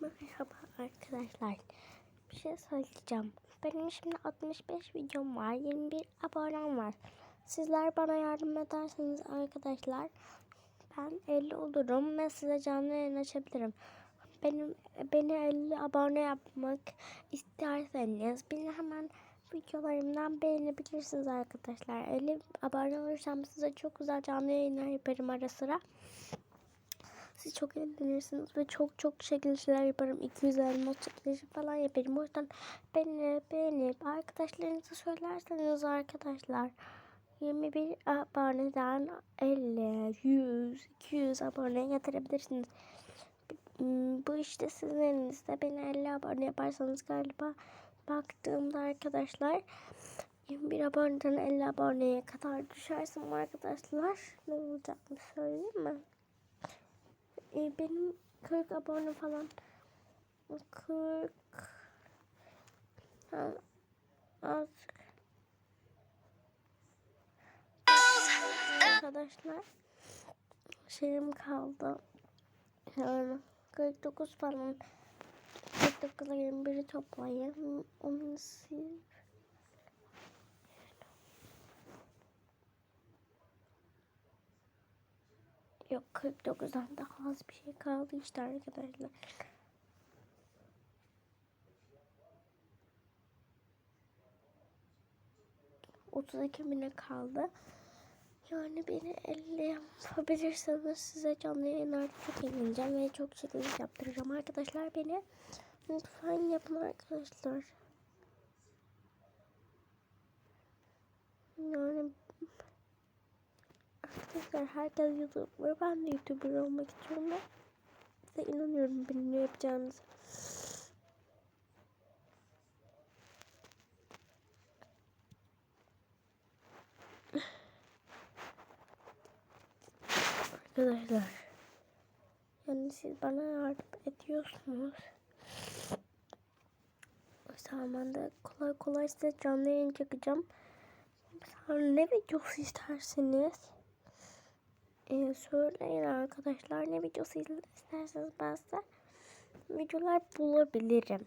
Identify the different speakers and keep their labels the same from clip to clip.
Speaker 1: Merhaba arkadaşlar. Bir şey söyleyeceğim. Benim şimdi 65 videom var. 21 abonem var. Sizler bana yardım ederseniz arkadaşlar ben 50 olurum ve size canlı yayın açabilirim. Benim beni 50 abone yapmak isterseniz beni hemen videolarımdan beğenebilirsiniz arkadaşlar. 50 abone olursam size çok güzel canlı yayınlar yaparım ara sıra. Siz çok eğlenirsiniz ve çok çok çekilişler yaparım. 200 elmas çekilişi falan yaparım. O yüzden beni beğenip arkadaşlarınıza söylerseniz arkadaşlar 21 aboneden 50, 100, 200 abone getirebilirsiniz. Hmm, Bu işte sizin elinizde. Beni 50 abone yaparsanız galiba baktığımda arkadaşlar 21 aboneden 50 aboneye kadar düşersem arkadaşlar ne olacakmış söyleyeyim mi? E, benim 40 abone falan. 40 ha, arkadaşlar şeyim kaldı. Yani 49 falan. 49 21'i toplayayım. Onu Yok 49'dan daha az bir şey kaldı işte arkadaşlar. Otuz iki bine kaldı. Yani beni 50 yapabilirseniz size canlı yayınlarda çok eğleneceğim ve çok çekiliş yaptıracağım. Arkadaşlar beni lütfen yapın arkadaşlar. Yani Arkadaşlar herkes YouTuber. Ben de YouTuber olmak istiyorum ve size inanıyorum benim ne yapacağınızı. Arkadaşlar yani siz bana yardım ediyorsunuz. O zaman de kolay kolay size canlı yayın çekeceğim. Ne videosu isterseniz ee, söyleyin arkadaşlar ne videosu isterseniz ben size videolar bulabilirim.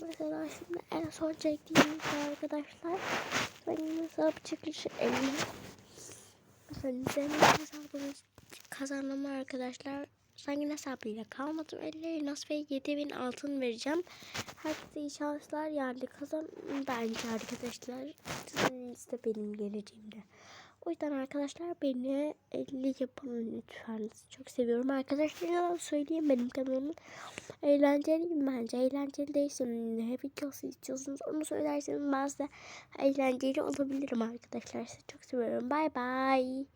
Speaker 1: Mesela şimdi en son çektiğimiz arkadaşlar benim hesap çıkışı 50. Mesela benim hesabımı kazandım arkadaşlar. Zengin hesabıyla kalmadım. 50 elmas ve 7000 altın vereceğim. Herkese iyi şanslar yani kazan bence arkadaşlar. Sizin de benim geleceğimde. O yüzden arkadaşlar beni 50 yapın lütfen. Çok seviyorum. Arkadaşlar söyleyeyim benim kanalımın eğlenceliyim bence. Eğlenceli değilse ne videosu istiyorsunuz onu söylerseniz ben size eğlenceli olabilirim arkadaşlar. Sizi çok seviyorum. Bay bay.